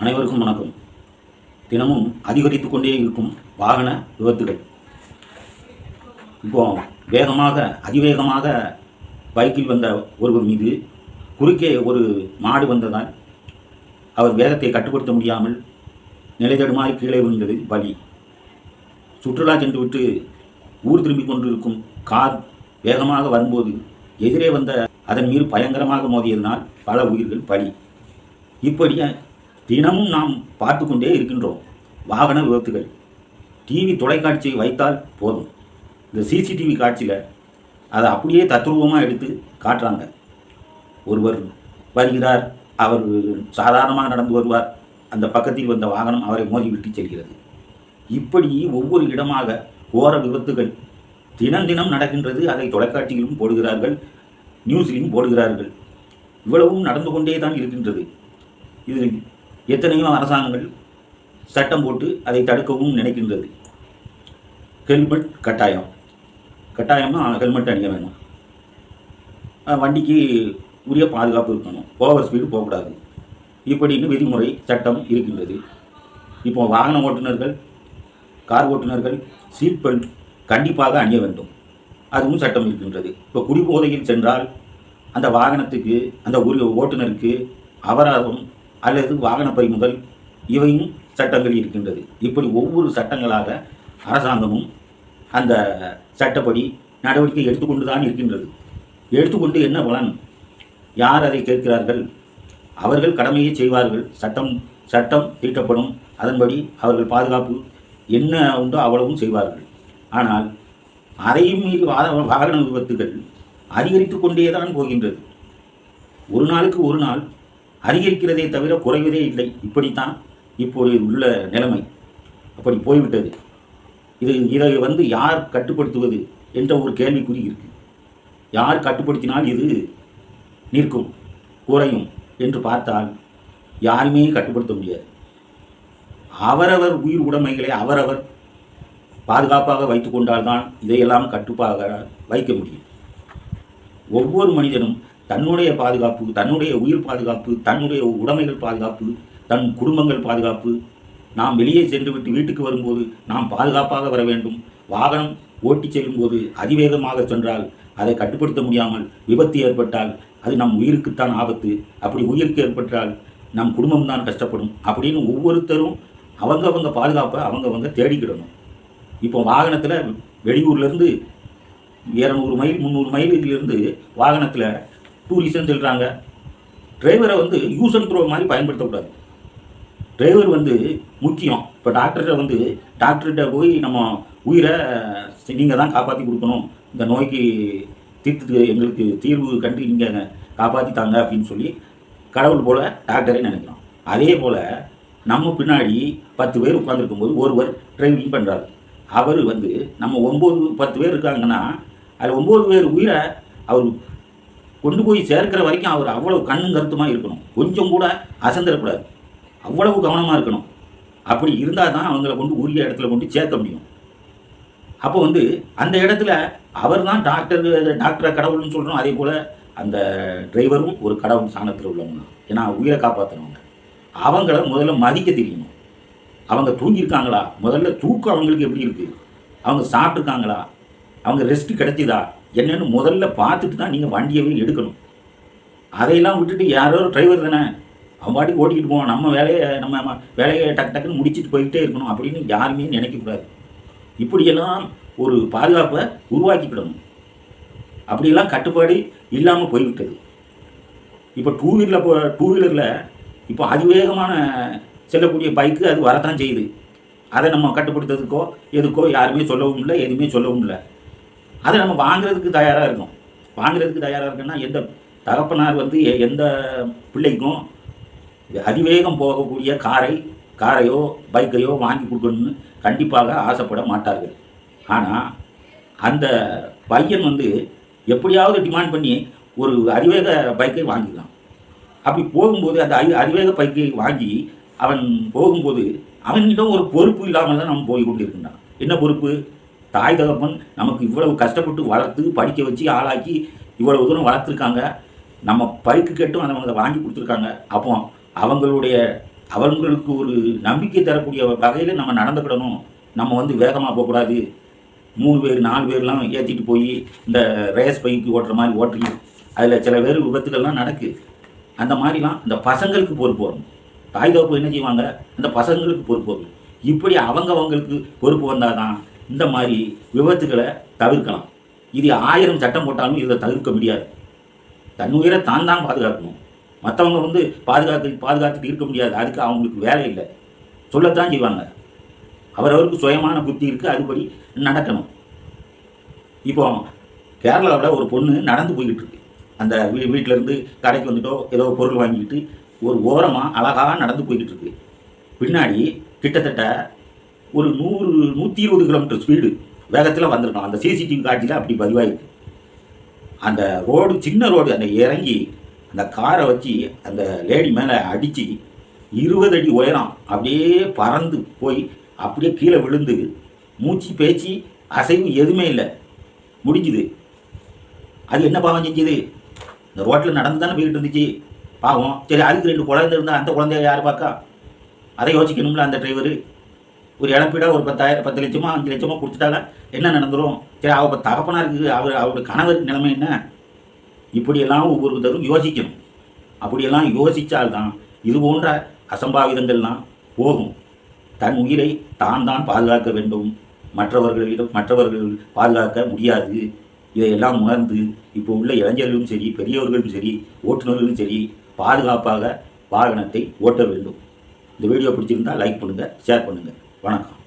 அனைவருக்கும் வணக்கம். தினமும் அதிகரித்து கொண்டே இருக்கும் வாகன விபத்துகள். இப்போ வேகமாக அதிவேகமாக பைக்கில் வந்த ஒருவர் மீது குறுக்கே ஒரு மாடு வந்ததால் அவர் வேகத்தை கட்டுப்படுத்த முடியாமல் நிலைதடுமாறி கீழே விழுந்தது பலி. சுற்றுலா சென்றுவிட்டு ஊர் திரும்பிக் கொண்டிருக்கும் கார் வேகமாக வரும்போது எதிரே வந்த அதன் மீது பயங்கரமாக மோதியதனால் பல உயிர்கள் பலி. இப்படி தினமும் நாம் பார்த்து கொண்டே இருக்கின்றோம். வாகன விபத்துகள். டிவி தொலைக்காட்சியை வைத்தால் போதும். இந்த சிசிடிவி காட்சியில் அதை அப்படியே தத்ரூபமாக எடுத்து காட்டுறாங்க. ஒருவர் வருகிறார் அவர் சாதாரணமாக நடந்து வருவார். அந்த பக்கத்தில் வந்த வாகனம் அவரை மோதி விட்டு செல்கிறது. இப்படி ஒவ்வொரு இடமாக கோர விபத்துகள் தினம் தினம் நடக்கின்றது. அதை தொலைக்காட்சியிலும் போடுகிறார்கள் நியூஸிலும் போடுகிறார்கள். இவ்வளவும் நடந்து கொண்டே தான் இருக்கின்றது. இதில் எத்தனையோ அரசாங்கங்கள் சட்டம் போட்டு அதை தடுக்கவும் நினைக்கின்றது. ஹெல்மெட் கட்டாயம். கட்டாயம்னா ஹெல்மெட் அணிய வேணும். வண்டிக்கு உரிய பாதுகாப்பு இருக்கணும். ஓவர் ஸ்பீடு போகக்கூடாது. இப்படின்னு விதிமுறை சட்டம் இருக்கின்றது. இப்போ வாகன ஓட்டுநர்கள் கார் ஓட்டுநர்கள் சீட் பெல்ட் கண்டிப்பாக அணிய வேண்டும். அதுவும் சட்டம் இருக்கின்றது. இப்போ குடிபோதையில் சென்றால் அந்த வாகனத்துக்கு அந்த ஒரு ஓட்டுநருக்கு அபராதம் அல்லது வாகன பறிமுதல் இவையும் சட்டங்கள் இருக்கின்றது. இப்படி ஒவ்வொரு சட்டங்களாக அரசாங்கமும் அந்த சட்டப்படி நடவடிக்கை எடுத்துக்கொண்டு தான் இருக்கின்றது. எடுத்துக்கொண்டு என்ன பலன்? யார் அதை கேட்கிறார்கள்? அவர்கள் கடமையை செய்வார்கள். சட்டம் சட்டம் தீட்டப்படும் அதன்படி அவர்கள் பாதுகாப்பு என்ன உண்டோ அவ்வளவும் செய்வார்கள். ஆனால் அதையும் மீறி வாகன விபத்துகள் அதிகரித்து கொண்டே தான் போகின்றது. ஒரு நாளுக்கு ஒரு நாள் அதிகரிக்கிறதே தவிர குறைவதே இல்லை. இப்படித்தான் இப்போது உள்ள நிலைமை. அப்படி போய்விட்டது. இது இதை வந்து யார் கட்டுப்படுத்துவது என்ற ஒரு கேள்விக்குறி இருக்கு. யார் கட்டுப்படுத்தினால் இது நிற்கும் குறையும் என்று பார்த்தால் யாருமே கட்டுப்படுத்த முடியாது. அவரவர் உயிர் உடைமைகளை அவரவர் பாதுகாப்பாக வைத்து கொண்டால்தான் இதையெல்லாம் கட்டுப்பாக வைக்க முடியும். ஒவ்வொரு மனிதனும் தன்னுடைய பாதுகாப்பு தன்னுடைய உயிர் பாதுகாப்பு தன்னுடைய உடைமைகள் பாதுகாப்பு தன் குடும்பங்கள் பாதுகாப்பு. நாம் வெளியே சென்று விட்டு வீட்டுக்கு வரும்போது நாம் பாதுகாப்பாக வர வேண்டும். வாகனம் ஓட்டிச் செல்லும்போது அதிவேகமாக சென்றால் அதை கட்டுப்படுத்த முடியாமல் விபத்து ஏற்பட்டால் அது நம் உயிருக்குத்தான் ஆபத்து. அப்படி உயிருக்கு ஏற்பட்டால் நம் குடும்பம் தான் கஷ்டப்படும். அப்படின்னு ஒவ்வொருத்தரும் அவங்கவங்க பாதுகாப்பை அவங்கவங்க தேடிக்கிடணும். இப்போ வாகனத்தில் வெளியூர்லேருந்து இரநூறு மைல் முந்நூறு மைலிலிருந்து வாகனத்தில் டூரிஸ்ட்டுன்னு சொல்கிறாங்க டிரைவரை வந்து யூஸ் அண்ட் த்ரோ மாதிரி பயன்படுத்தக்கூடாது. டிரைவர் வந்து முக்கியம். இப்போ டாக்டர்கிட்ட வந்து டாக்டர்கிட்ட போய் நம்ம உயிரை நீங்கள் தான் காப்பாற்றி கொடுக்கணும். இந்த நோய்க்கு தீர்த்து எங்களுக்கு தீர்வு கண்டு நீங்கள் காப்பாற்றி தாங்க அப்படின்னு சொல்லி கடவுள் போல் டாக்டரே நினைக்கிறோம் அதே போல் நம்ம பின்னாடி பத்து பேர் உட்காந்துருக்கும் போது ஒருவர் டிரைவிங் பண்ணுறாரு அவர் வந்து நம்ம ஒம்பது பத்து பேர் இருக்காங்கன்னா அதில் ஒம்பது பேர் உயிரை அவர் கொண்டு போய் சேர்க்கிற வரைக்கும் அவர் அவ்வளவு கண்ணும் கருத்துமாக இருக்கணும். கொஞ்சம் கூட அசந்திரக்கூடாது. அவ்வளவு கவனமாக இருக்கணும். அப்படி இருந்தால் தான் அவங்கள கொண்டு உரிய இடத்துல கொண்டு சேர்க்க முடியும். அப்போ வந்து அந்த இடத்துல அவர் தான் டாக்டர் டாக்டரை கடவுள்னு சொல்கிறோம் அதே போல் அந்த டிரைவரும் ஒரு கடவுள் சாணத்தில் உள்ளவங்க தான். ஏன்னா உயிரை காப்பாற்றுறவங்க அவங்கள முதல்ல மதிக்க தெரியணும். அவங்க தூங்கியிருக்காங்களா? முதல்ல தூக்கம் அவங்களுக்கு எப்படி இருக்குது அவங்க சாப்பிட்ருக்காங்களா அவங்க ரெஸ்ட் கிடைச்சிதா? என்னென்னு முதல்ல பார்த்துட்டு தான் நீங்கள் வண்டியவே எடுக்கணும். அதையெல்லாம் விட்டுட்டு யாரோ டிரைவர் தானே? அவன் பாட்டுக்கு ஓட்டிக்கிட்டு போவோம் நம்ம வேலையை நம்ம வேலையை டக்கு டக்குன்னு முடிச்சுட்டு போய்கிட்டே இருக்கணும் அப்படின்னு யாருமே நினைக்கக்கூடாது இப்படியெல்லாம் ஒரு பாதுகாப்பை உருவாக்கிக்கிடணும். அப்படியெல்லாம் கட்டுப்பாடு இல்லாமல் போய்விட்டது. இப்போ டூ வீலரில் போ டூ வீலரில் இப்போ அதிவேகமான செல்லக்கூடிய பைக்கு அது வரத்தான் செய்யுது. அதை நம்ம கட்டுப்படுத்துறதுக்கோ எதுக்கோ யாருமே சொல்லவும் இல்லை எதுவுமே சொல்லவும் இல்லை. அதை நம்ம வாங்குறதுக்கு தயாராக இருக்கும் வாங்குறதுக்கு தயாராக இருக்குன்னா எந்த தகப்பனார் வந்து எ- எந்த பிள்ளைக்கும் அதிவேகம் போகக்கூடிய காரை காரையோ பைக்கையோ வாங்கி கொடுக்கணும்னு கண்டிப்பாக ஆசைப்பட மாட்டார்கள். ஆனால் அந்த பையன் வந்து எப்படியாவது டிமாண்ட் பண்ணி ஒரு அதிவேக பைக்கை வாங்கிக்கலாம். அப்படி போகும்போது அந்த அதி அதிவேக பைக்கை வாங்கி அவன் போகும்போது அவன்கிட்ட ஒரு பொறுப்பு இல்லாமல் தான் நம்ம போய் கொண்டிருக்கின்றான் என்ன பொறுப்பு? தாய் தகப்பன் நமக்கு இவ்வளவு கஷ்டப்பட்டு வளர்த்து படிக்க வச்சு ஆளாக்கி இவ்வளவு தூரம் வளர்த்துருக்காங்க. நம்ம பைக்கு கேட்டும் அதை வாங்கி கொடுத்துருக்காங்க. அப்போ அவங்களுடைய அவங்களுக்கு ஒரு நம்பிக்கை தரக்கூடிய வகையில் நம்ம நடந்துக்கிடணும். நம்ம வந்து வேகமாக போகக்கூடாது. மூணு பேர் நாலு பேர்லாம் ஏற்றிட்டு போய் இந்த ரேஸ் பைக்கு ஓட்டுற மாதிரி ஓட்டுறீங்க அதில் சில பேர் விபத்துகள்லாம் நடக்கு. அந்த மாதிரிலாம் இந்த பசங்களுக்கு பொறுப்பு வரும். தாய் தகப்பு என்ன செய்வாங்க? அந்த பசங்களுக்கு பொறுப்பு வரும். இப்படி அவங்க அவங்களுக்கு பொறுப்பு வந்தால் தான் இந்த மாதிரி விபத்துகளை தவிர்க்கலாம். இது ஆயிரம் சட்டம் போட்டாலும் இதை தவிர்க்க முடியாது. தன் உயிரை தான் தான் பாதுகாக்கணும். மற்றவங்க வந்து பாதுகாத்து பாதுகாத்துட்டு இருக்க முடியாது. அதுக்கு அவங்களுக்கு வேலை இல்லை. சொல்லத்தான் செய்வாங்க. அவரவருக்கு சுயமான புத்தி இருக்குது அதுபடி நடக்கணும். இப்போ கேரளாவில் ஒரு பொண்ணு நடந்து போய்கிட்டு இருக்கு. அந்த வீ வீட்டிலேருந்து கடைக்கு வந்துட்டோ ஏதோ பொருள் வாங்கிக்கிட்டு ஒரு ஓரமாக அழகாக நடந்து போய்கிட்டு இருக்கு. பின்னாடி கிட்டத்தட்ட ஒரு நூறு நூற்றி இருபது கிலோமீட்டர் ஸ்பீடு வேகத்தில் வந்திருக்கோம் அந்த சிசிடிவி காட்சியில் அப்படி பதிவாயிருக்கு. அந்த ரோடு சின்ன ரோடு அந்த இறங்கி அந்த காரை வச்சு அந்த லேடி மேலே அடித்து இருபது அடி உயரம் அப்படியே பறந்து போய் அப்படியே கீழே விழுந்து மூச்சு பேச்சு அசைவு எதுவுமே இல்லை. முடிஞ்சுது. அது என்ன பாவம் செஞ்சுது? இந்த ரோட்டில் நடந்து தானே போய்கிட்டு இருந்துச்சு? பாவம். சரி அதுக்கு ரெண்டு குழந்தை இருந்தால் அந்த குழந்தைய யார் பார்க்கா அதை யோசிக்கணும்ல அந்த டிரைவரு ஒரு இழப்பீடா ஒரு பத்தாயிரம் பத்து லட்சமோ அஞ்சு லட்சமோ கொடுத்துட்டாங்க. என்ன நடந்துரும்? சரி அவர் தகப்பனாக இருக்குது. அவர் அவருடைய கணவர் நிலைமை என்ன? இப்படியெல்லாம் ஒவ்வொருத்தரும் யோசிக்கணும். அப்படியெல்லாம் யோசித்தால்தான் இது போன்ற அசம்பாவிதங்கள்லாம் போகும். தன் உயிரை தான் தான் பாதுகாக்க வேண்டும். மற்றவர்களிடம் மற்றவர்கள் பாதுகாக்க முடியாது. இதையெல்லாம் உணர்ந்து இப்போ உள்ள இளைஞர்களும் சரி பெரியவர்களும் சரி ஓட்டுநர்களும் சரி பாதுகாப்பாக வாகனத்தை ஓட்ட வேண்டும். இந்த வீடியோ பிடிச்சிருந்தா லைக் பண்ணுங்கள் ஷேர் பண்ணுங்கள் வணக்கம்